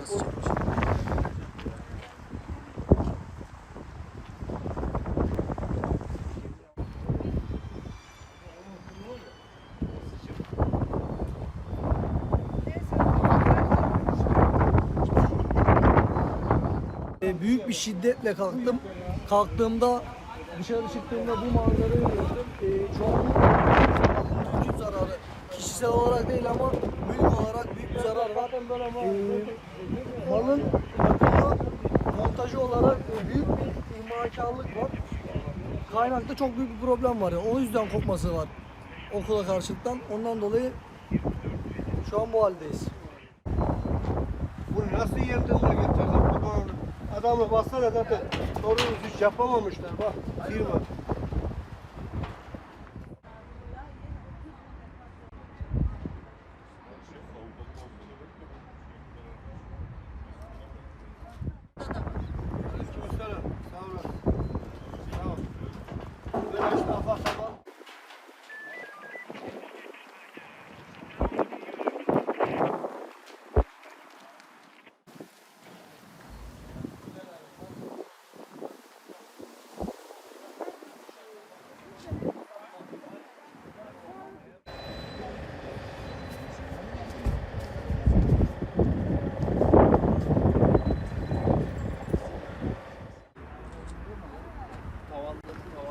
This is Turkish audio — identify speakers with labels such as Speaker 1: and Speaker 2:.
Speaker 1: Nasıl çıkmış?
Speaker 2: E, büyük bir şiddetle kalktım. Kalktığımda dışarı çıktığımda bu manzarayı gördüm. E, çok mülkün zararı. Kişisel olarak değil ama mülk olarak zarar var. E, malın bakımı montajı olarak büyük bir ihmalkarlık var. Kaynakta çok büyük bir problem var. Yani. O yüzden kopması var okula karşılıktan. Ondan dolayı şu an bu haldeyiz.
Speaker 3: Bunu nasıl yerden de getirdin? Adamı bassana zaten. Doğru düz hiç yapamamışlar bak. Firma. Toko.